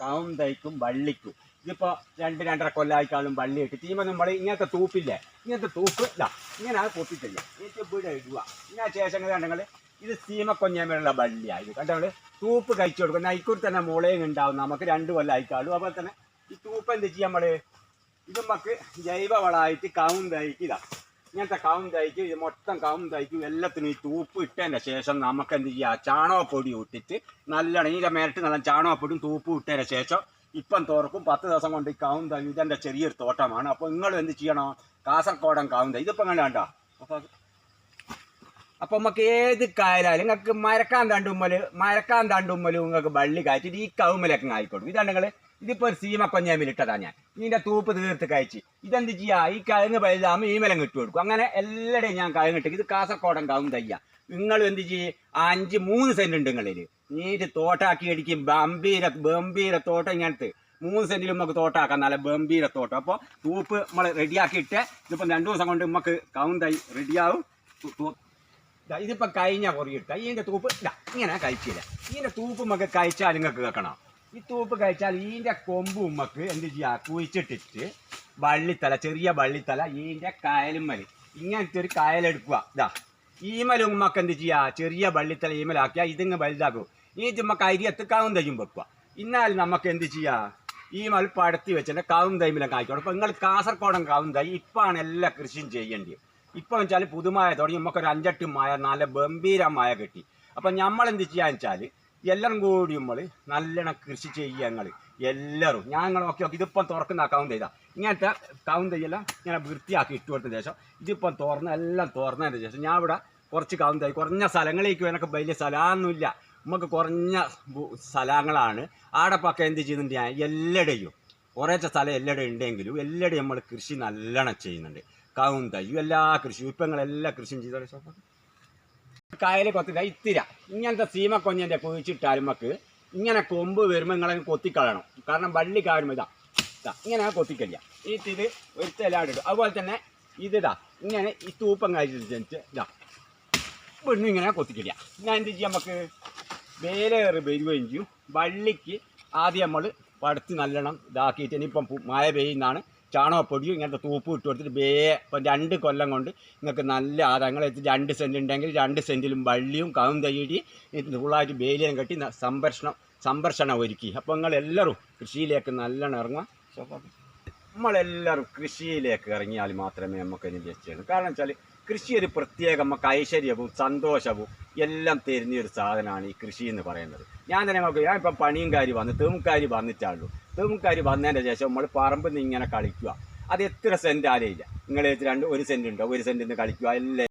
കാവുന്തൈക്കും വള്ളിക്കും. ഇതിപ്പോ രണ്ട് രണ്ടര കൊല്ലായിക്കാളും വള്ളി ഇട്ട് തീമ നമ്മൾ ഇങ്ങനത്തെ തൂപ്പില്ലേ? ഇങ്ങനത്തെ തൂപ്പ് ഇല്ല ഇങ്ങനെ അത് പൊട്ടിട്ടില്ല ഇങ്ങനത്തെ ഇവിടെ ഇടുക. ഇങ്ങനെ ശേഷം കണ്ടെങ്കിൽ ഇത് സീമക്കൊഞ്ഞേമയുള്ള വള്ളിയാണ് വള്ളിയായി കണ്ടങ്ങൾ തൂപ്പ് കഴിച്ചു കൊടുക്കും. നൈക്കൂർ തന്നെ മുളയും ഉണ്ടാവും നമുക്ക് രണ്ട് കൊല്ലായിക്കാളും അതുപോലെ തന്നെ ഈ തൂപ്പ് എന്ത് ചെയ്യാം നമ്മൾ? ഇത് നമുക്ക് ജൈവവളമായിട്ട് കാവുന്തൈക്ക് ഇതാ കവും തയ്ക്കും ഇത് മൊത്തം കാവുന്തൈക്കും എല്ലാത്തിനും ഈ തൂപ്പ് ഇട്ടതിന്റെ ശേഷം നമുക്ക് എന്ത് ചെയ്യുക ചാണകപ്പൊടി ഇട്ടിട്ട് നല്ലോണം ഇതിന്റെ മേലിട്ട് നല്ല ചാണകപ്പൊടിയും തൂപ്പ് ഇട്ടതിന് ശേഷം ഇപ്പം തുറക്കും പത്ത് ദിവസം കൊണ്ട് ഈ കാവുന്തൈ ഇതെന്റെ ചെറിയൊരു തോട്ടമാണ്. അപ്പോൾ നിങ്ങൾ എന്ത് ചെയ്യണം? കാസർഗോഡൻ കാവുന്തൈ ഇതിപ്പം കണ്ട? കണ്ടോ അപ്പോൾ നമുക്ക് ഏത് കായലായാലും നിങ്ങൾക്ക് മരക്കാൻ തണ്ടുമ്മൽ മരക്കാൻ തണ്ടുമ്മലും നിങ്ങൾക്ക് വള്ളി കാച്ചിട്ട് ഈ കവുമ്മലൊക്കെ ആയിക്കോളും ഇതാണ് നിങ്ങൾ ഇതിപ്പോൾ ഒരു സീമ കൊഞ്ഞാമിലിട്ടതാ ഞാൻ. ഇതിന്റെ തൂപ്പ് തീർത്ത് കഴിച്ച്. ഇതെന്ത് ചെയ്യാ? ഈ കഴുങ്ങ് പഴുതാമ ഈ മലം കിട്ടു കൊടുക്കും. അങ്ങനെ എല്ലാവരുടെയും ഞാൻ കഴുങ്ങിട്ട് ഇത് കാസർഗോഡൻ കാവും തയ്യ. നിങ്ങൾ എന്ത് ചെയ്യും? അഞ്ച് മൂന്ന് സെന്റ് ഉണ്ട് നിങ്ങളിൽ നീറ്റ് തോട്ടാക്കി അടിക്കും. ബംബീര ബംബീര തോട്ടം ഇങ്ങനത്തെ. മൂന്ന് സെന്റിൽ നമുക്ക് തോട്ടാക്കാം. നല്ല ബംബീര തോട്ടം. അപ്പോൾ തൂപ്പ് നമ്മൾ റെഡിയാക്കിയിട്ട് ഇതിപ്പം രണ്ട് ദിവസം കൊണ്ട് നമുക്ക് കവും തൈ റെഡിയാവും. തു- തു- ദാ ഇതിപ്പോ കഴിഞ്ഞ കുറിയിട്ട ഇതിന്റെ തൂപ്പ് ഇല്ല ഇങ്ങനെ കഴിച്ചില്ല. ഇതിന്റെ തൂപ്പ് നമുക്ക് കഴിച്ചാൽ നിങ്ങൾക്ക് കേൾക്കണം? ഈ തൂപ്പ് കഴിച്ചാൽ ഈന്റെ കൊമ്പ് ഉമ്മക്ക് എന്ത് ചെയ്യാ? കുഴിച്ചിട്ടിട്ട് വള്ളിത്തല ചെറിയ വള്ളിത്തല ഇതിന്റെ കായലുമ്മൽ ഇങ്ങനത്തെ ഒരു കായലെടുക്കുക ഇതാ ഈമൽ ഉമ്മക്ക് എന്ത് ചെയ്യുക ചെറിയ വള്ളിത്തല ഈമലാക്കിയാൽ ഇതിങ്ങ് വലുതാക്കും. ഈ ചുമ്മക്ക് അരി എത്തിക്കാവും തയ്യും വെക്കുക. എന്നാൽ നമുക്ക് എന്ത് ചെയ്യാ? ഈ മൽ പടത്തി വെച്ചാൽ കാവും തൈമിലും കായ്ക്കണം അപ്പോൾ നിങ്ങൾ കാസർഗോഡൻ കാവും തൈ ഇപ്പാണ് എല്ലാ കൃഷിയും ചെയ്യേണ്ടത് ഇപ്പം വെച്ചാൽ പുതുമായ തുടങ്ങി. നമുക്കൊരു അഞ്ചെട്ട് മായ നല്ല ഗംഭീരമായ കിട്ടി. അപ്പം നമ്മൾ എന്ത് ചെയ്യാന്ന് വെച്ചാൽ എല്ലാവരും കൂടി നമ്മൾ നല്ലോണം കൃഷി ചെയ്യുക ഞങ്ങൾ എല്ലാവരും ഞങ്ങൾ ഓക്കെ ഓക്കെ ഇതിപ്പം തുറക്കുന്ന കൗണ്ട് ചെയ്താൽ ഇങ്ങനത്തെ കൗണ്ട് ചെയ്യല ഇങ്ങനെ വൃത്തിയാക്കി ഇട്ട് കൊടുത്ത ശേഷം ഇതിപ്പം തുറന്ന് എല്ലാം തുറന്നതിന് ശേഷം ഞാൻ ഇവിടെ കുറച്ച് കൗണ്ട് ആയി. കുറഞ്ഞ സ്ഥലങ്ങളിലേക്ക് വേണമൊക്കെ വലിയ സ്ഥലമൊന്നുമില്ല നമുക്ക് കുറഞ്ഞ സ്ഥലങ്ങളാണ്. ആടെ പക്ക എന്ത് ചെയ്യുന്നുണ്ട് ഞാൻ? എല്ലായിടെയും കുറേച്ച സ്ഥലം എല്ലായിടെയും ഉണ്ടെങ്കിലും എല്ലായിടെയും നമ്മൾ കൃഷി നല്ലോണം ചെയ്യുന്നുണ്ട്. കൗണ്ട് തയ്യും എല്ലാ കൃഷിയും. ഇപ്പം എല്ലാ കൃഷിയും ചെയ്തോ? കായൽ കൊത്തില്ല. ഇത്തിര. ഇങ്ങനത്തെ സീമക്കൊഞ്ഞന്റെ കുഴിച്ചിട്ടാലും നമുക്ക് ഇങ്ങനെ കൊമ്പ് വരുമ്പോൾ നിങ്ങളെ കൊത്തിക്കളയണം. കാരണം വള്ളി കാര്യം ഇതാ ഇങ്ങനെ കൊത്തിക്കല്ല ഈ ഇത് ഒരു ഇടും. അതുപോലെ തന്നെ ഇതിതാ ഇങ്ങനെ ഈ തൂപ്പം കഴിച്ചിട്ട് ഇതാ പെണ്ണു ഇങ്ങനെ കൊത്തിക്കില്ല ഞാൻ എന്ത് ചെയ്യാം നമുക്ക്? വേലേറി വരികയും ചെയ്യും. വള്ളിക്ക് ആദ്യം നമ്മൾ പടുത്ത് നല്ലോണം ഇതാക്കിയിട്ട് ഇനിയിപ്പം മഴ പെയ്യുന്നതാണ്. ചാണകപ്പൊടിയും ഇങ്ങനത്തെ തൂപ്പ് ഇട്ട് കൊടുത്തിട്ട് ബേ ഇപ്പം രണ്ട് കൊല്ലം കൊണ്ട് നിങ്ങൾക്ക് നല്ല ആദായങ്ങൾ രണ്ട് സെന്റ് ഉണ്ടെങ്കിൽ രണ്ട് സെന്റിലും വള്ളിയും കവും തയ്യടി ഫുള്ളായിട്ട് വേലിയും കെട്ടി സംരക്ഷണം സംരക്ഷണം ഒരുക്കി. അപ്പോൾ നിങ്ങളെല്ലാവരും കൃഷിയിലേക്ക് നല്ലോണം ഇറങ്ങുക. നമ്മളെല്ലാവരും കൃഷിയിലേക്ക് ഇറങ്ങിയാൽ മാത്രമേ നമുക്ക് അതിന് ചെയ്യൂ കാരണം വെച്ചാൽ കൃഷി ഒരു പ്രത്യേക നമുക്ക് ഐശ്വര്യവും സന്തോഷവും എല്ലാം തരുന്ന ഒരു സാധനമാണ് ഈ കൃഷി എന്ന് പറയുന്നത്. ഞാൻ തന്നെ നോക്കി ഞാൻ ഇപ്പം പണിയും കാര്യം വന്ന് തെമുക്കാരി വന്നിട്ടാണല്ലോ തെമുക്കാരി വന്നതിന്റെ ശേഷം നമ്മൾ പറമ്പിൽ നിന്ന് ഇങ്ങനെ കളിക്കുക. അത് എത്ര സെന്റ് ആരെയില്ല നിങ്ങൾ രണ്ട് ഒരു സെന്റ് ഉണ്ടോ ഒരു സെന്റിൽ നിന്ന് കളിക്കുക എല്ലാം